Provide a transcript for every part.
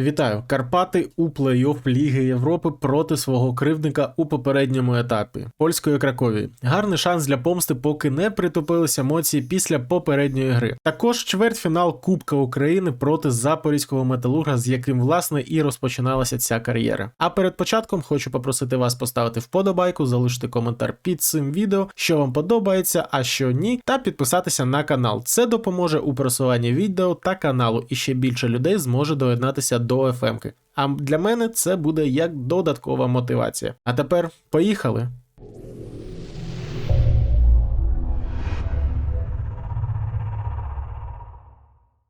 Вітаю! Карпати у плей-офф Ліги Європи проти свого кривдника у попередньому етапі польської Краковії. Гарний шанс для помсти, поки не притупились емоції після попередньої гри. Також чвертьфінал Кубка України проти запорізького металурга, з яким власне і розпочиналася ця кар'єра. А перед початком хочу попросити вас поставити вподобайку, залишити коментар під цим відео, що вам подобається, а що ні, та підписатися на канал. Це допоможе у просуванні відео та каналу, і ще більше людей зможе доєднатися до ФМки. А для мене це буде як додаткова мотивація. А тепер поїхали.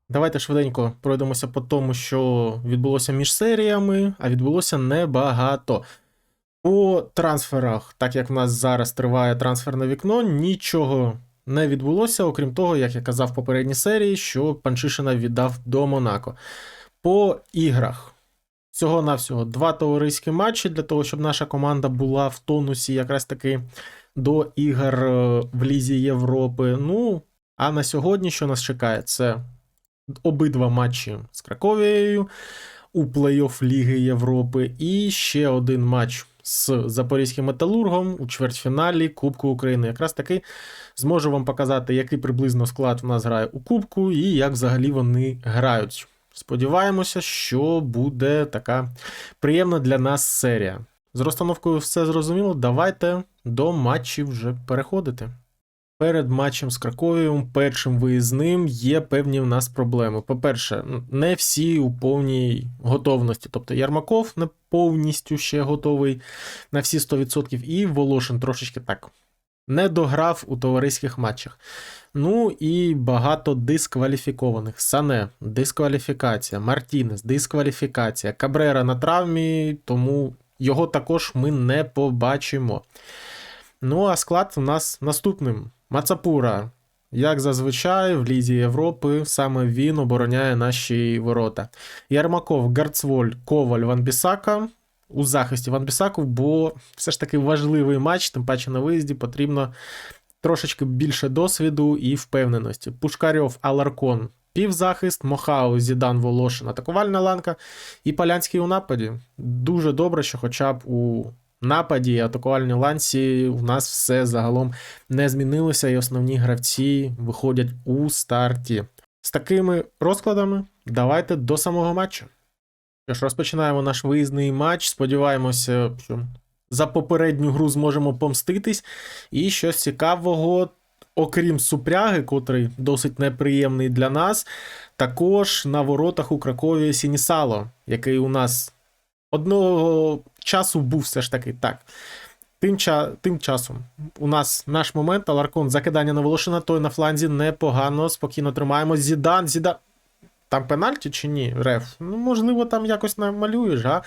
Давайте швиденько пройдемося по тому, що відбулося між серіями, а відбулося небагато. По трансферах, так як в нас зараз триває трансферне вікно, нічого не відбулося, окрім того, як я казав в попередній серії, що Панчишина віддав до Монако. По іграх. Всього-навсього два товариські матчі для того, щоб наша команда була в тонусі якраз таки до ігор е, в Лізі Європи. Ну, а на сьогодні, що нас чекає, це обидва матчі з Краковією у плей-офф Ліги Європи, і ще один матч з Запорізьким металургом у чвертьфіналі Кубку України. Якраз таки зможу вам показати, який приблизно склад в нас грає у Кубку і як взагалі вони грають. Сподіваємося, що буде така приємна для нас серія. З розстановкою все зрозуміло. Давайте до матчів вже переходити. Перед матчем з Краковієм, першим виїзним, є певні в нас проблеми. По-перше, не всі у повній готовності. Тобто Ярмаков не повністю ще готовий на всі 100%, і Волошин трошечки так не дограв у товариських матчах. Ну і багато дискваліфікованих. Сане, дискваліфікація, Мартінес, дискваліфікація, Кабрера на травмі, тому його також ми не побачимо. Ну, а склад у нас наступним: Мацапура. Як зазвичай, в Лізі Європи саме він обороняє наші ворота. Ярмаков, Гарцволь, Коваль, Ван Бісака у захисті Ван Бісаку, бо все ж таки важливий матч, тим паче на виїзді потрібно трошечки більше досвіду і впевненості. Пушкарьов, Аларкон, півзахист, Мохау, Зідан, Волошин, атакувальна ланка і Полянський у нападі. Дуже добре, що хоча б у нападі і атакувальній ланці у нас все загалом не змінилося, і основні гравці виходять у старті. З такими розкладами давайте до самого матчу. Що ж, розпочинаємо наш виїзний матч. Сподіваємося, що за попередню гру зможемо помститись. І щось цікавого, окрім супряги, котрий досить неприємний для нас, також на воротах у Кракові Сінісало, який у нас одного часу був все ж таки так. Тим. Тим часом у нас наш момент, Аларкон, закидання на Волошина, той на фланзі непогано, спокійно тримаємо. Зідан, Зідан. Там пенальті чи ні? Реф? Ну, можливо, там якось намалюєш, га?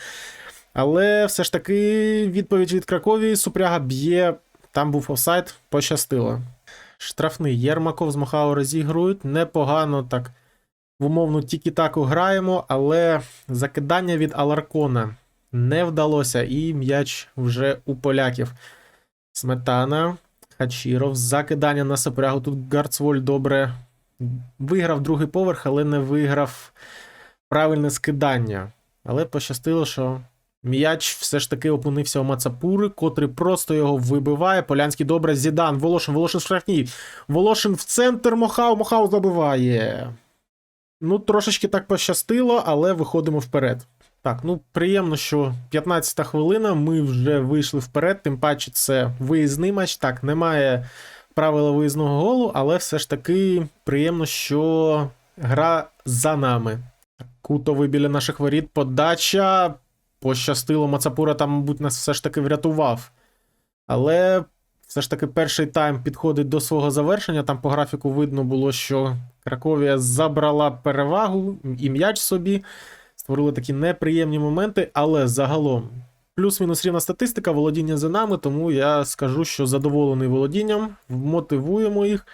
Але все ж таки відповідь від Кракові Супряга б'є. Там був офсайд, пощастило. Штрафний Єрмаков з Мохао розігрують. Непогано так в умовну тікі-таку граємо, але закидання від Аларкона не вдалося, і м'яч вже у поляків. Сметана, Хачіров, закидання на Супрягу. Тут Гарцволь добре виграв другий поверх, але не виграв правильне скидання. Але пощастило, що м'яч все ж таки опинився у Мацапури, котрий просто його вибиває. Полянський добре, Зідан, Волошин, Волошин в штрафній. Волошин в центр, Мохау, Мохау забиває. Ну, трошечки так пощастило, але виходимо вперед. Так, ну приємно, що 15-та хвилина, ми вже вийшли вперед, тим паче це виїзний матч. Так, немає правила виїзного голу, але все ж таки приємно, що гра за нами. Кутовий біля наших воріт, подача. Пощастило, Мацапура там, мабуть, нас все ж таки врятував. Але все ж таки перший тайм підходить до свого завершення. Там по графіку видно було, що Краковія забрала перевагу і м'яч собі. Створили такі неприємні моменти, але загалом плюс-мінус рівна статистика, володіння за нами, тому я скажу, що задоволений володінням, мотивуємо їх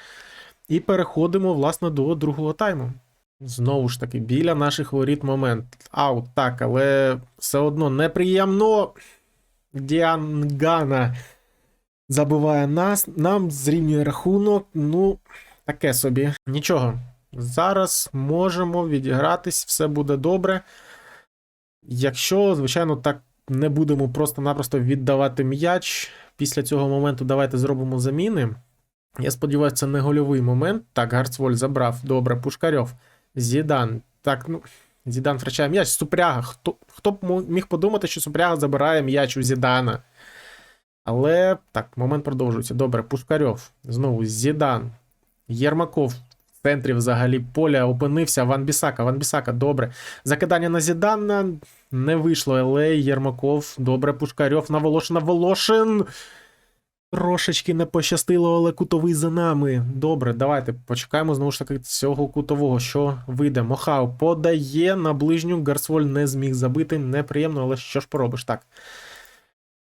і переходимо, власне, до другого тайму. Знову ж таки, біля наших воріт момент. Аут, так, але все одно неприємно. Діангана забиває нас, нам зрівнює рахунок. Ну, таке собі. Нічого. Зараз можемо відігратись, все буде добре. Якщо, звичайно, так не будемо просто-напросто віддавати м'яч, після цього моменту давайте зробимо заміни. Я сподіваюся, це не гольовий момент. Так, Гарцволь забрав. Добре, Пушкарьов. Зідан. Так, ну. Зідан втрачає м'яч. Супряга. Хто, хто б міг подумати, що Супряга забирає м'яч у Зідана? Але так, момент продовжується. Добре, Пушкарьов. Знову Зідан. Єрмаков в центрі взагалі поля опинився. Ван Бісака. Ван Бісака, добре. Закидання на Зідана не вийшло, але Єрмаков. Добре, Пушкарьов на Волошина. Волошин. Трошечки не пощастило, але кутовий за нами. Добре, давайте почекаємо знову ж таки цього кутового, що вийде. Мохау подає на ближню. Гарсволь не зміг забити. Неприємно, але що ж поробиш? Так.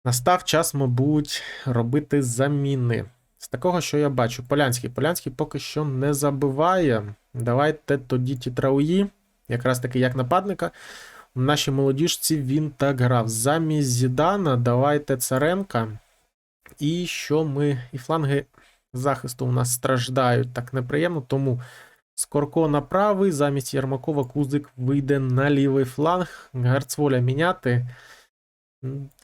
Настав час, мабуть, робити заміни. З такого, що я бачу, Полянський. Полянський поки що не забиває. Давайте тоді Тітрауї, якраз таки як нападника. В нашій молодіжці він так грав. Замість Зідана давайте Царенка. І що ми. І фланги захисту у нас страждають так неприємно, тому Скорко на правий, замість Єрмакова Кузик вийде на лівий фланг. Гарцволя міняти.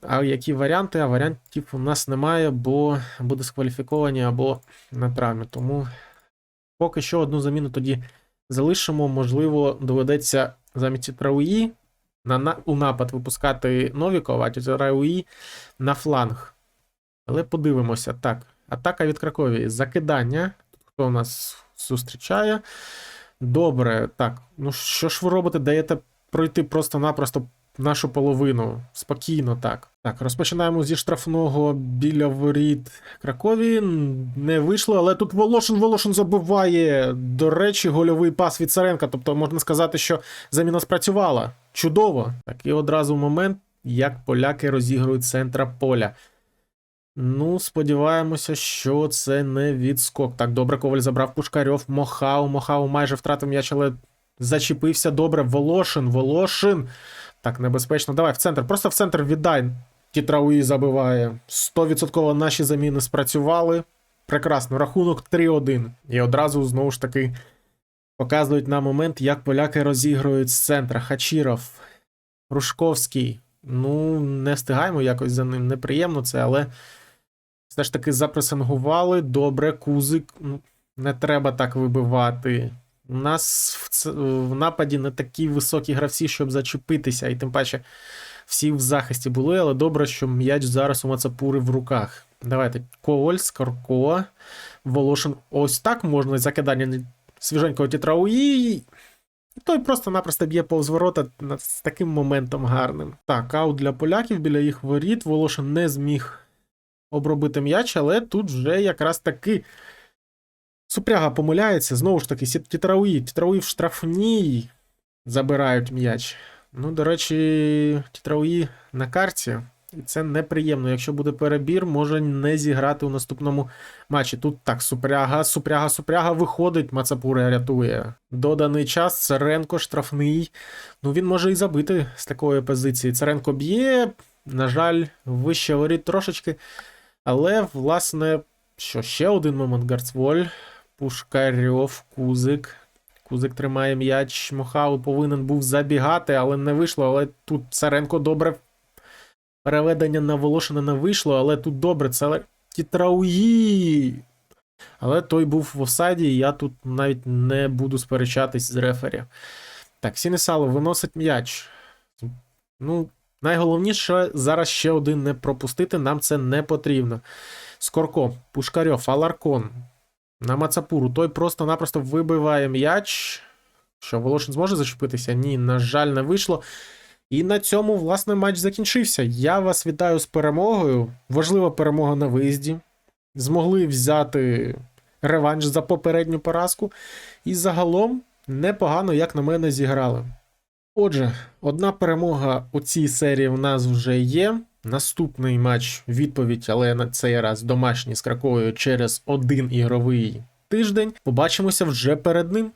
А які варіанти? А варіантів у нас немає, бо або дискваліфіковані, або на травмі. Тому поки що одну заміну тоді залишимо. Можливо, доведеться замість Трауї на, на, у напад випускати Новікова, а Трауї на фланг. Але подивимося. Так, атака від Краковії. Закидання. Хто нас зустрічає? Добре, так. Ну що ж ви робите? Даєте пройти просто-напросто нашу половину. Спокійно, так. Так, розпочинаємо зі штрафного біля воріт Кракові. Не вийшло, але тут Волошин Волошин забиває. До речі, гольовий пас від Царенка. Тобто можна сказати, що заміна спрацювала. Чудово. Так, і одразу момент, як поляки розігрують центра поля. Ну, сподіваємося, що це не відскок. Так, добре, Коваль забрав Пушкарьов, Мохау. Мохау майже втратив м'яч, але зачепився добре. Волошин, Волошин. Так, небезпечно. Давай в центр. Просто в центр віддай. Тітрауї забиває. 100% наші заміни спрацювали. Прекрасно. Рахунок 3-1. І одразу знову ж таки показують нам момент, як поляки розігрують з центра. Хачіров, Рушковський. Ну, не встигаємо якось за ним. Неприємно це, але все ж таки запресингували. Добре, кузик. Ну, не треба так вибивати. У нас в, ц... в нападі не такі високі гравці, щоб зачепитися, і тим паче всі в захисті були, але добре, що м'яч зараз у Мацапури в руках. Давайте. Коваль, Скорко, Волошин. Ось так можна закидання свіженького Тітрауї. Той просто-напросто б'є повз ворота з таким моментом гарним. Так, аут для поляків біля їх воріт. Волошин не зміг обробити м'яч, але тут вже якраз таки Супряга помиляється. Знову ж таки, Тітрауї. Тітрауї в штрафній забирають м'яч. Ну, до речі, Тітрауї на карті. І це неприємно. Якщо буде перебір, може не зіграти у наступному матчі. Тут так, Супряга, Супряга, Супряга виходить, Мацапура рятує. Доданий час, Царенко штрафний. Ну, він може і забити з такої позиції. Царенко б'є, на жаль, вище воріт трошечки. Але, власне, що ще один момент Гарцволь. Пушкарьов, Кузик. Кузик тримає м'яч. Мохау повинен був забігати, але не вийшло. Але тут Царенко добре. Переведення на Волошина не вийшло, але тут добре. Це Тітрауї. Але той був в офсайді, і я тут навіть не буду сперечатись з рефері. Так, Сінесало виносить м'яч. Ну, найголовніше зараз ще один не пропустити, нам це не потрібно. Скорко, Пушкарьов, Аларкон. На Мацапуру. Той просто-напросто вибиває м'яч. Що, Волошин зможе зачепитися? Ні, на жаль, не вийшло. І на цьому, власне, матч закінчився. Я вас вітаю з перемогою. Важлива перемога на виїзді. Змогли взяти реванш за попередню поразку. І загалом непогано, як на мене, зіграли. Отже, одна перемога у цій серії в нас вже є. Наступний матч відповідь, але на цей раз домашній з Краковою через один ігровий тиждень. Побачимося вже перед ним.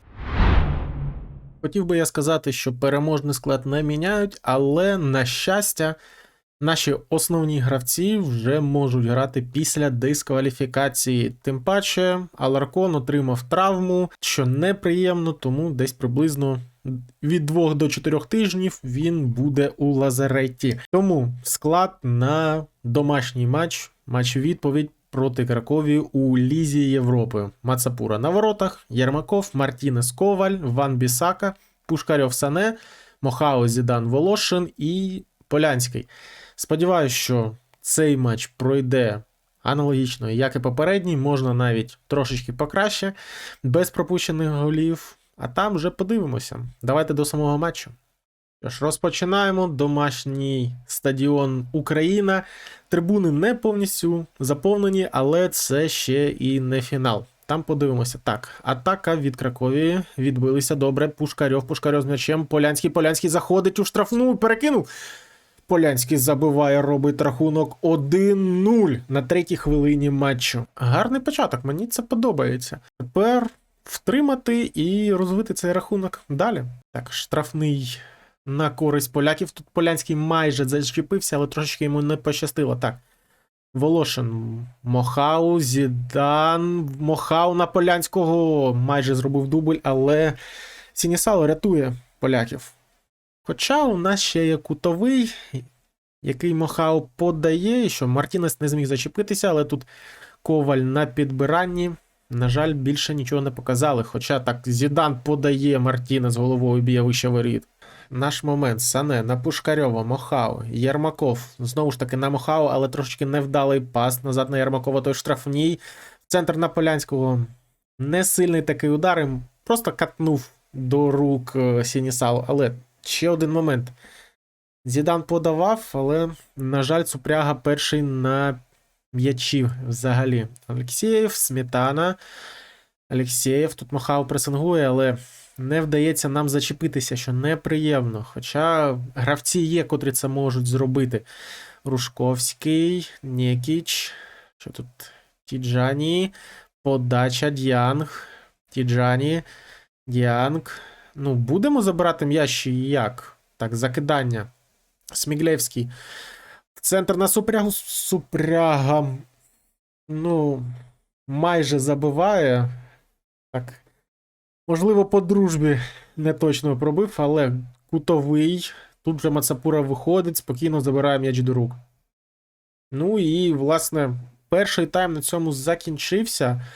Хотів би я сказати, що переможний склад не міняють, але на щастя, наші основні гравці вже можуть грати після дискваліфікації. Тим паче, Аларкон отримав травму, що неприємно, тому десь приблизно від 2 до 4 тижнів він буде у лазареті. Тому склад на домашній матч, матч відповідь проти Кракові у Лізі Європи. Мацапура на воротах, Єрмаков, Мартінес Коваль, Ван Бісака, Пушкарьов Сане, Мохао Зідан Волошин і Полянський. Сподіваюсь, що цей матч пройде аналогічно, як і попередній, можна навіть трошечки покраще, без пропущених голів. А там вже подивимося. Давайте до самого матчу. Що ж, розпочинаємо. Домашній стадіон Україна. Трибуни не повністю заповнені, але це ще і не фінал. Там подивимося. Так, атака від Кракові. Відбилися добре. Пушкарьов, Пушкарьов з м'ячем. Полянський, Полянський заходить у штрафну, перекинув. Полянський забиває, робить рахунок 1-0 на третій хвилині матчу. Гарний початок, мені це подобається. Тепер втримати і розвити цей рахунок далі. Так, штрафний на користь поляків. Тут Полянський майже зачепився, але трошечки йому не пощастило. Так. Волошин, Мохау, Зідан, Мохау на Полянського майже зробив дубль, але Сінісало рятує поляків. Хоча у нас ще є кутовий, який Мохау подає, що Мартінес не зміг зачепитися, але тут Коваль на підбиранні. На жаль, більше нічого не показали. Хоча так Зідан подає Мартінес головою б'є вище воріт. Наш момент Сане на Пушкарьова, Мохау, Єрмаков. Знову ж таки на Мохау, але трошечки невдалий пас назад на Єрмакова, той штрафній. Центр на Полянського. Не сильний такий удар, їм просто катнув до рук е, Сінісалу. Але ще один момент. Зідан подавав, але, на жаль, Цупряга перший на м'ячі взагалі. Олексєєв, Сметана. Олексєєв тут Махау пресингує, але не вдається нам зачепитися, що неприємно. Хоча гравці є, котрі це можуть зробити. Рушковський, Нєкіч. Що тут? Тіджані. Подача Діанг. Тіджані. Діанг. Ну, будемо забирати м'яч як? Так, закидання. Сміглєвський. Центр на супрягу. Супряга. Ну, майже забиває. Так. Можливо, по дружбі не точно пробив, але кутовий. Тут вже Мацапура виходить, спокійно забирає м'яч до рук. Ну і, власне, перший тайм на цьому закінчився.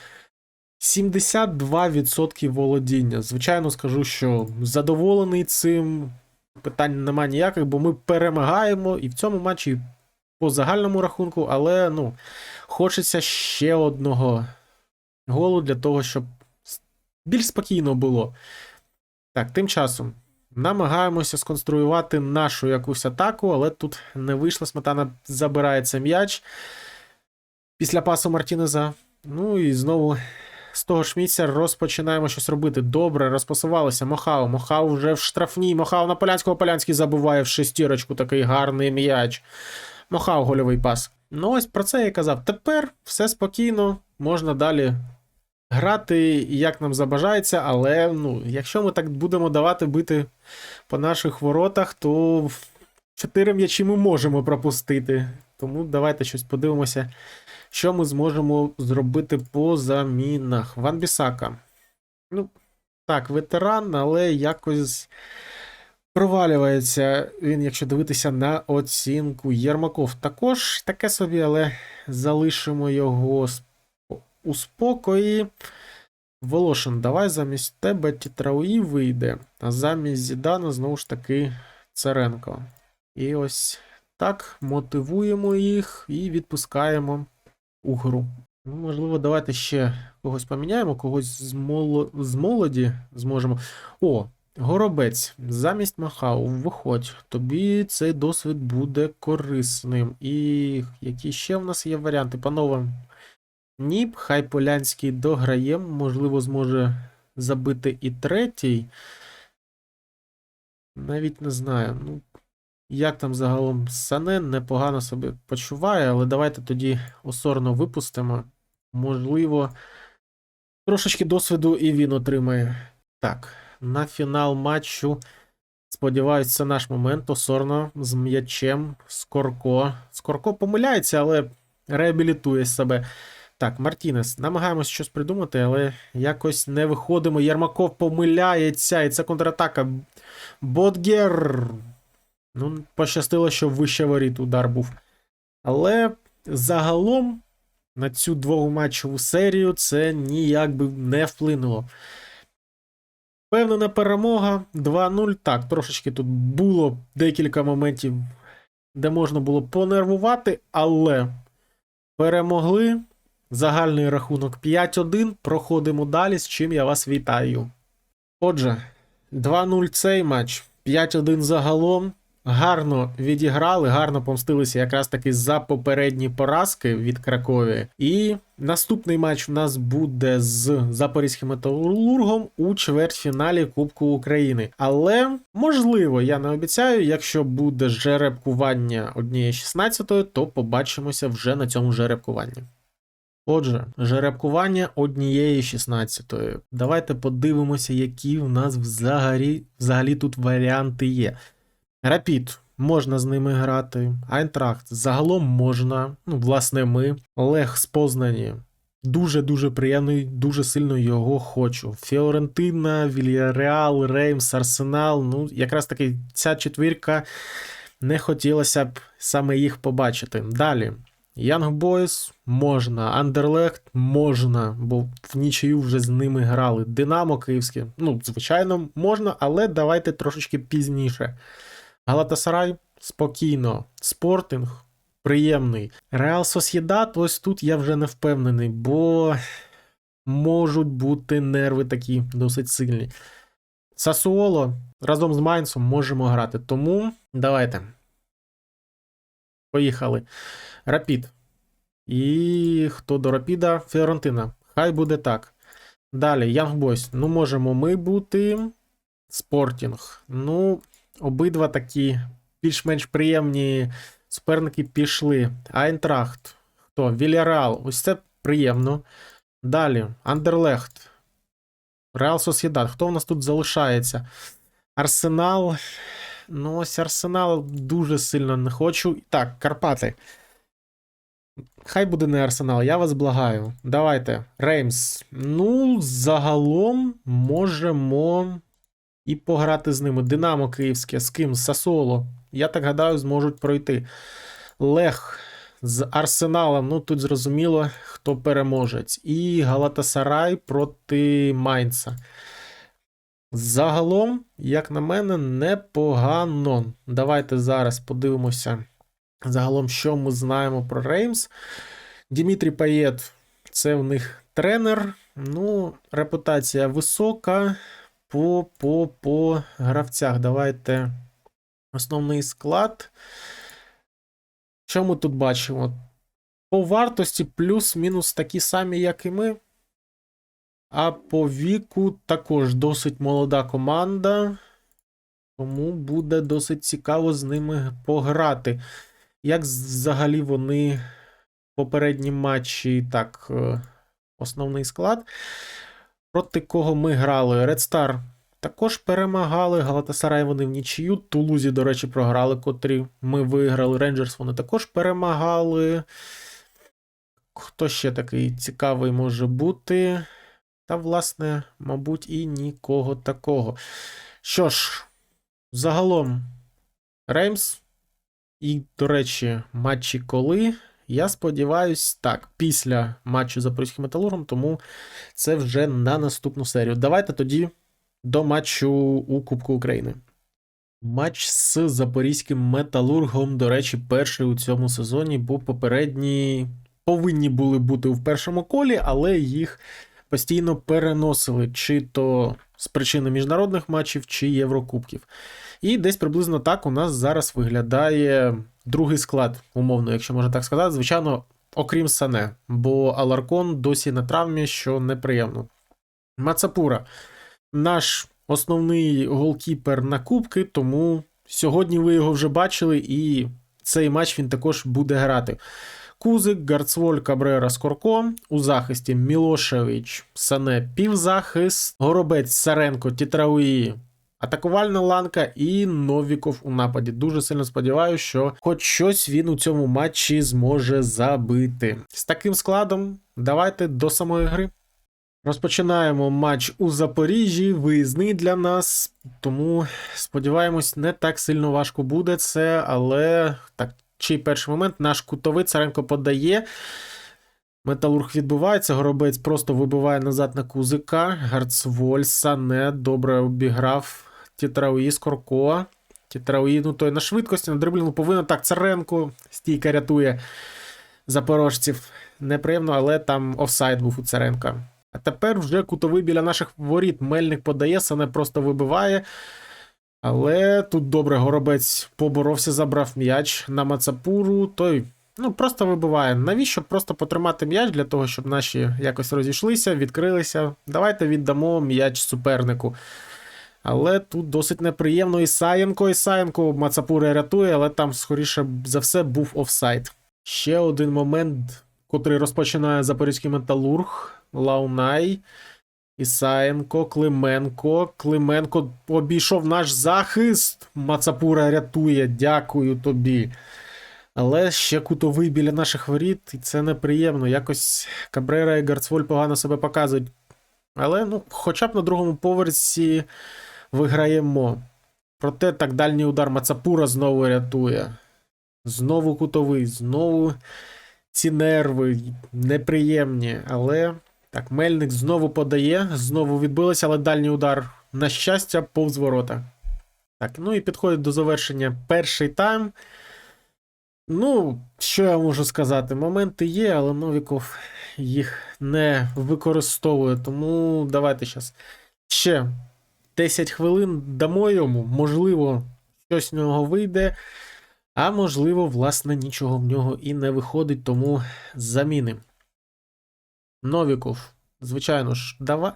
72% володіння. Звичайно, скажу, що задоволений цим. Питань немає ніяких, бо ми перемагаємо і в цьому матчі по загальному рахунку, але ну, хочеться ще одного голу для того, щоб більш спокійно було. Так, тим часом намагаємося сконструювати нашу якусь атаку, але тут не вийшло. Сметана забирається м'яч після пасу Мартінеза. Ну і знову з того ж місця розпочинаємо щось робити. Добре, розпасувалося. Мохау. Мохау вже в штрафній. Мохау на Полянського. Полянський забуває в шестірочку такий гарний м'яч. Мохау гольовий пас. Ну, ось про це я казав. Тепер все спокійно, можна далі грати, як нам забажається, але ну, якщо ми так будемо давати бити по наших воротах, то чотири м'ячі ми можемо пропустити. Тому давайте щось подивимося, що ми зможемо зробити по замінах. Ван Бісака. Ну, так, ветеран, але якось провалюється він, якщо дивитися на оцінку. Єрмаков також таке собі, але залишимо його у спокої. Волошин, давай замість тебе Тітрауї вийде, а замість Зідана знову ж таки Царенко. І ось так мотивуємо їх і відпускаємо у гру. Ну, можливо, давайте ще когось поміняємо, когось з, моло... з молоді зможемо. О, Горобець, замість Махау, виходь. Тобі цей досвід буде корисним. І які ще в нас є варіанти, панове? Ніп, хай Полянський дограє, можливо, зможе забити і третій. Навіть не знаю. Ну, як там загалом Сане непогано себе почуває, але давайте тоді осорно випустимо. Можливо, трошечки досвіду і він отримає. Так, на фінал матчу. Сподіваюсь, це наш момент. Осорно з м'ячем. Скорко. Скорко помиляється, але реабілітує себе. Так, Мартінес, намагаємось щось придумати, але якось не виходимо. Єрмаков помиляється, і це контратака. Бодгер. Ну, пощастило, що вище воріт удар був. Але загалом на цю двоматчеву серію це ніяк би не вплинуло. Впевнена перемога 2-0. Так, трошечки тут було декілька моментів, де можна було понервувати, але перемогли. Загальний рахунок 5-1. Проходимо далі, з чим я вас вітаю. Отже, 2-0 цей матч, 5-1 загалом. Гарно відіграли, гарно помстилися якраз таки за попередні поразки від Кракові. І наступний матч в нас буде з Запорізьким металургом у чвертьфіналі Кубку України. Але можливо, я не обіцяю, якщо буде жеребкування однієї 16, то побачимося вже на цьому жеребкуванні. Отже, жеребкування однієї 16. Давайте подивимося, які в нас взагалі, взагалі тут варіанти є. Рапід можна з ними грати. Айнтрахт загалом можна. Ну, власне, ми. Олег з Познані. Дуже-дуже приємний, дуже сильно його хочу. Фіорентина, Вільяреал, Реймс, Арсенал. Ну, якраз таки ця четвірка не хотілося б саме їх побачити. Далі. Young Boys можна, Андерлехт можна, бо в нічию вже з ними грали. Динамо Київське, ну, звичайно, можна, але давайте трошечки пізніше. Галатасарай спокійно. Спортинг приємний. Реал Сосєдат, ось тут я вже не впевнений, бо можуть бути нерви такі досить сильні. Сасуоло разом з Майнсом можемо грати. Тому давайте. Поїхали. Рапід. І хто до Рапіда? Фіорентина. Хай буде так. Далі, Young. Ну, можемо ми бути. Спортінг. Ну, обидва такі більш-менш приємні суперники пішли. Айнтрахт. Хто? Вільяреал. Ось це приємно. Далі, Андерлехт. Реал Сосєдат. Хто в нас тут залишається? Арсенал. Ну, ось Арсенал дуже сильно не хочу. Так, Карпати. Хай буде не Арсенал, я вас благаю. Давайте. Реймс. Ну, загалом можемо і пограти з ними. Динамо Київське, з ким? Сасоло. Я так гадаю, зможуть пройти. Лех з Арсеналом. Ну, тут зрозуміло, хто переможець. І Галатасарай проти Майнца. Загалом, як на мене, непогано. Давайте зараз подивимося. Загалом, що ми знаємо про Реймс. Дімітрій Паєт це в них тренер. Ну, репутація висока. По, по, по гравцях. Давайте основний склад. Що ми тут бачимо? По вартості плюс-мінус такі самі, як і ми. А по віку також досить молода команда. Тому буде досить цікаво з ними пограти. Як взагалі вони в попередні матчі, так, е, основний склад. Проти кого ми грали? Red Star також перемагали. Галатасарай вони в нічию. Тулузі, до речі, програли, котрі ми виграли. Рейнджерс вони також перемагали. Хто ще такий цікавий може бути? Та, власне, мабуть, і нікого такого. Що ж, загалом, Реймс. І, до речі, матчі коли. Я сподіваюсь, так, після матчу з Запорізьким металургом, тому це вже на наступну серію. Давайте тоді до матчу у Кубку України. Матч з Запорізьким металургом, до речі, перший у цьому сезоні, бо попередні повинні були бути в першому колі, але їх постійно переносили, чи то з причини міжнародних матчів, чи Єврокубків. І десь приблизно так у нас зараз виглядає другий склад, умовно, якщо можна так сказати. Звичайно, окрім Сане, бо Аларкон досі на травмі, що неприємно. Мацапура, наш основний голкіпер на кубки, тому сьогодні ви його вже бачили, і цей матч він також буде грати. Кузик, Гарцволь, Кабрера, Скорко. У захисті Мілошевич, Сане, півзахист, Горобець, Саренко, Тітрауї, атакувальна ланка і Новіков у нападі. Дуже сильно сподіваюся, що хоч щось він у цьому матчі зможе забити. З таким складом давайте до самої гри. Розпочинаємо матч у Запоріжжі, виїзний для нас, тому сподіваємось, не так сильно важко буде це, але так, чий перший момент наш кутовий Царенко подає. Металург відбувається, горобець просто вибиває назад на кузика. Гарцволь, Сане добре обіграв Тітрауї Скорко. Тітрауї, ну той на швидкості, на дриблінгу повинен. Так, Царенко стійка рятує запорожців. Неприємно, але там офсайд був у Царенка. А тепер вже кутовий біля наших воріт. Мельник подає, Сане просто вибиває. Але тут добре горобець поборовся, забрав м'яч на Мацапуру. Той ну, просто вибиває. Навіщо просто потримати м'яч для того, щоб наші якось розійшлися, відкрилися. Давайте віддамо м'яч супернику. Але тут досить неприємно. Ісаєнко, Ісаєнко Мацапура рятує, але там, скоріше за все, був офсайд. Ще один момент, котрий розпочинає запорізький металург. Лаунай. Ісаєнко, Клименко. Клименко обійшов наш захист. Мацапура рятує. Дякую тобі. Але ще кутовий біля наших воріт, і це неприємно. Якось Кабрера і Гарцволь погано себе показують. Але ну, хоча б на другому поверсі виграємо. Проте так дальній удар Мацапура знову рятує. Знову кутовий, знову ці нерви неприємні. Але так, Мельник знову подає, знову відбилося, але дальній удар, на щастя, повз ворота. Так, ну і підходить до завершення перший тайм. Ну, що я можу сказати? Моменти є, але Новіков їх не використовує. Тому давайте зараз ще 10 хвилин дамо йому. Можливо, щось в нього вийде. А можливо, власне, нічого в нього і не виходить, тому замінимо. Новіков. Звичайно ж, давай.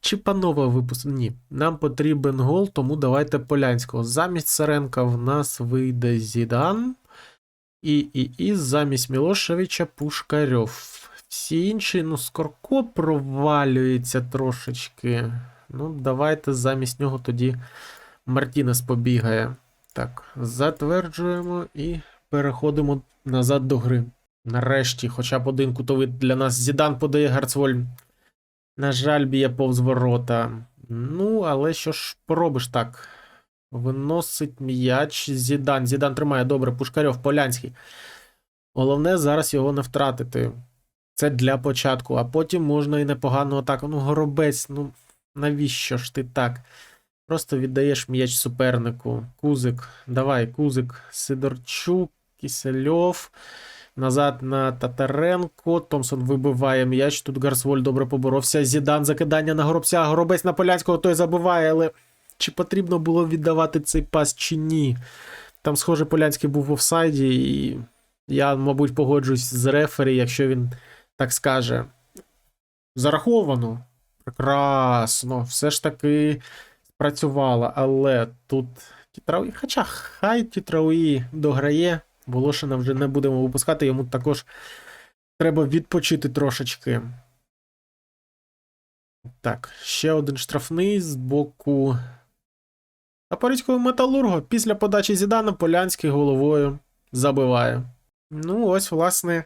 Чи панова випуск? Ні. Нам потрібен гол, тому давайте Полянського. Замість Саренка в нас вийде Зідан. І, і, і замість Мілошевича Пушкарьов. Всі інші, ну, Скорко провалюється трошечки. Ну, давайте замість нього тоді Мартінес побігає. Так, затверджуємо і переходимо назад до гри. Нарешті, хоча б один кутовий для нас Зідан подає Гарцволь. На жаль, б'є повз ворота. Ну, але що ж поробиш так? Виносить м'яч Зідан. Зідан тримає добре. Пушкарьов, Полянський. Головне зараз його не втратити. Це для початку, а потім можна і непогану атаку. Ну, горобець, ну навіщо ж ти так? Просто віддаєш м'яч супернику. Кузик, давай, Кузик, Сидорчук, Кисельов. Назад на Татаренко. Томсон вибиває м'яч. Тут Гарсволь добре поборовся. Зідан закидання на горобця. Горобець на Полянського той забиває, але чи потрібно було віддавати цей пас, чи ні? Там, схоже, Полянський був в офсайді, і я, мабуть, погоджуюсь з рефері, якщо він так скаже. Зараховано. Прекрасно. Все ж таки спрацювало, але тут Тітрауї, хоча хай Тітрауї дограє. Волошина вже не будемо випускати, йому також треба відпочити трошечки. Так, ще один штрафний з боку Запорізького металурга. Після подачі Зідана Полянський головою забиває. Ну, ось, власне,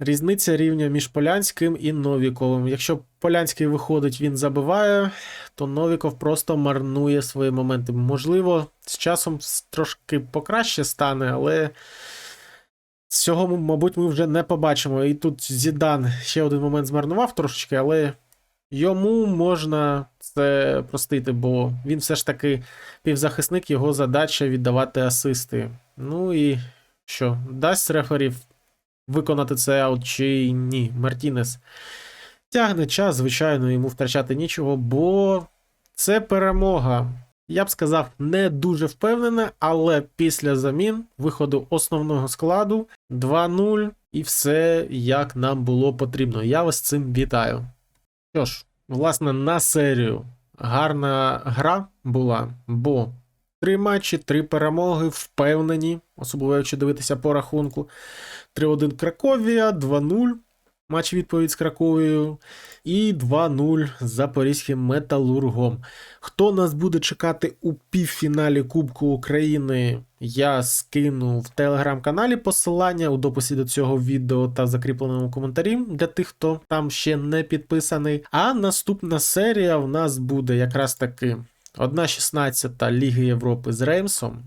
різниця рівня між Полянським і Новіковим. Якщо Полянський виходить, він забиває, то Новіков просто марнує свої моменти. Можливо, з часом трошки покраще стане, але цього, мабуть, ми вже не побачимо. І тут Зідан ще один момент змарнував трошечки, але йому можна це простити, бо він все ж таки півзахисник, його задача віддавати асисти. Ну і що, дасть реферів виконати це аут чи ні? Мартінес тягне час, звичайно, йому втрачати нічого, бо це перемога. Я б сказав, не дуже впевнена, але після замін виходу основного складу 2-0 і все як нам було потрібно. Я вас цим вітаю. Що ж, власне, на серію гарна гра була, бо три матчі, три перемоги, впевнені, особливо якщо дивитися по рахунку. 3-1 Краковія, 2-0 матч відповідь з Краковою, і 2-0 з Запорізьким металургом. Хто нас буде чекати у півфіналі Кубку України? Я скину в телеграм-каналі посилання у дописі до цього відео та закріпленому коментарі для тих, хто там ще не підписаний. А наступна серія в нас буде якраз таки 1-16 Ліги Європи з Реймсом.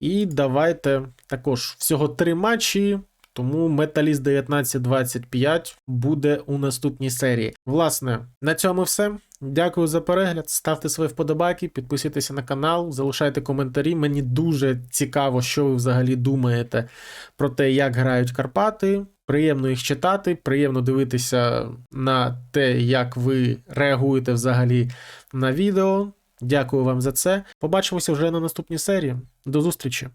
І давайте також всього три матчі. Тому Металіст 1925 буде у наступній серії. Власне, на цьому все. Дякую за перегляд. Ставте свої вподобайки, підписуйтеся на канал, залишайте коментарі. Мені дуже цікаво, що ви взагалі думаєте про те, як грають Карпати. Приємно їх читати, приємно дивитися на те, як ви реагуєте взагалі на відео. Дякую вам за це. Побачимося вже на наступній серії. До зустрічі!